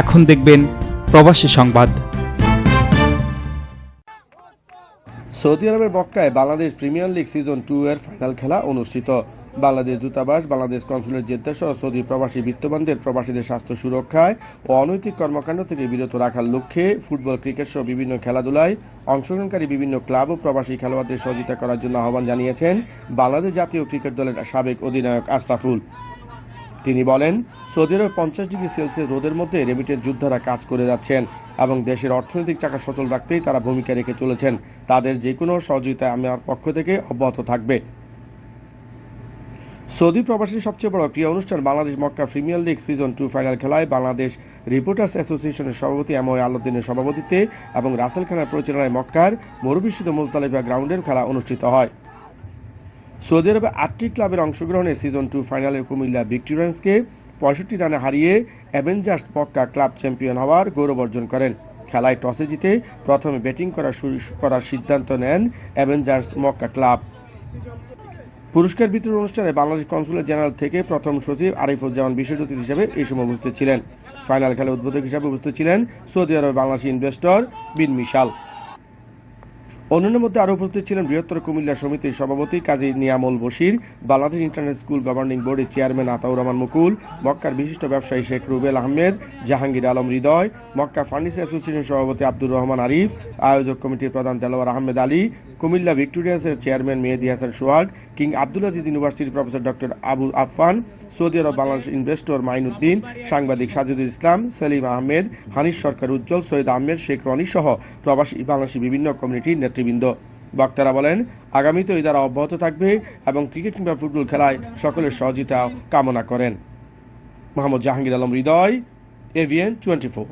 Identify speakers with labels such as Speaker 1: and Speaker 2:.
Speaker 1: এখন দেখবেন প্রবাসী সংবাদ।
Speaker 2: সৌদি আরবের মক্কায় Bangladesh premier league season two এর ফাইনাল খেলা অনুষ্ঠিত। বাংলাদেশ দূতাবাস, বাংলাদেশ কনসুলেট জেদ্দা সহ সৌদি প্রবাসী বিত্তবানদের, প্রবাসীদের স্বাস্থ্য সুরক্ষায় ও অনৈতিক কর্মকাণ্ড থেকে বিরত রাখার লক্ষ্যে ফুটবল, ক্রিকেট সহ বিভিন্ন খেলাধুলায় অংশগ্রহণকারী বিভিন্ন ক্লাব ও প্রবাসী খেলোয়াড়দের সহযোগিতা করার জন্য আহ্বান জানিয়েছেন বাংলাদেশ জাতীয় ক্রিকেট দলের সাবেক অধিনায়ক আশরাফুল। তিনি বলেন সৌদি আরবে পঞ্চাশ ডিগ্রি সেলসিয়াস রোদের মধ্যে রেমিটেড যোদ্ধারা কাজ করে যাচ্ছেন এবং দেশের অর্থনৈতিক চাকা সচল রাখতেই তারা ভূমিকা রেখে চলেছেন। তাদের যে কোনো সহযোগিতা আমার পক্ষ থেকে অব্যাহত থাকবে। সৌদি প্রবাসীর সবচেয়ে বড় ক্রীড়া অনুষ্ঠান Bangladesh Mecca premier league season two final খেলায় বাংলাদেশ রিপোর্টার্স অ্যাসোসিয়েশনের সভাপতি এমওয়াই আলাউদ্দিনের সভাপতিত্বে এবং রাসেল খানের পরিচালনায় মক্কার মরুবিশ্বত মুজতালিফা গ্রাউন্ডের খেলা অনুষ্ঠিত হয়। সৌদি আরবে আটটি ক্লাবের অংশগ্রহণে সিজন টু ফাইনালের কুমিল্লা ভিক্টোরিয়ান্সকে পঁয়ষট্টি রানে হারিয়ে অ্যাভেঞ্জার্স মক্কা ক্লাব চ্যাম্পিয়ন হওয়ার গৌরব অর্জন করেন। খেলায় টসে জিতে প্রথমে ব্যাটিং করার করার সিদ্ধান্ত নেন অ্যাভেঞ্জার্স মক্কা ক্লাব। পুরস্কার বিতরণ অনুষ্ঠানে বাংলাদেশ কনসুলেট জেনারেল থেকে প্রথম সচিব আরিফুজ্জামান বিশেষ অতিথি হিসেবে এই সময় উপস্থিত ছিলেন। ফাইনাল খেলা উদ্বোধক হিসেবে উপস্থিত ছিলেন সৌদি আরবের বাংলাদেশি ইনভেস্টর বিন মিশাল। অন্যান্য মধ্যে আরও উপস্থিত ছিলেন বৃহত্তর কুমিল্লা সমিতির সভাপতি Kazi Niamul Bashir, Bangladesh international school governing বোর্ডের চেয়ারম্যান আতাউর রহমান মুকুল, মক্কার বিশিষ্ট ব্যবসায়ী Sheikh Rubel Ahmed, Jahangir Alam Hridoy, Mecca furniture association সভাপতি আব্দুর রহমান আরিফ, আয়োজক কমিটির প্রধান Delwar Ahmed Ali Comilla ভিক্টোরিয়ান্সের chairman Mehedi Hasan Sohag, King Abdul Aziz ইউনিভার্সিটির professor doctor Abu Affan, Saudi Arabia Bangladesh investor Mainuddin, সাংবাদিক সাজিদুল ইসলাম, সেলিম আহমেদ, হানিফ সরকার উজ্জ্বল, সৈয়দ আহমেদ শেখ রনি সহ প্রবাসী বাংলাদেশী বিভিন্ন কমিউনিটির নেতৃবৃন্দ। বক্তারা বলেন, আগামীতে এই দ্বারা অব্যাহত থাকবে এবং ক্রিকেট কিংবা ফুটবল খেলায় সকলের সহযোগিতা কামনা করেন। Mohammad Jahangir Alam Hridoy, AVN twenty four.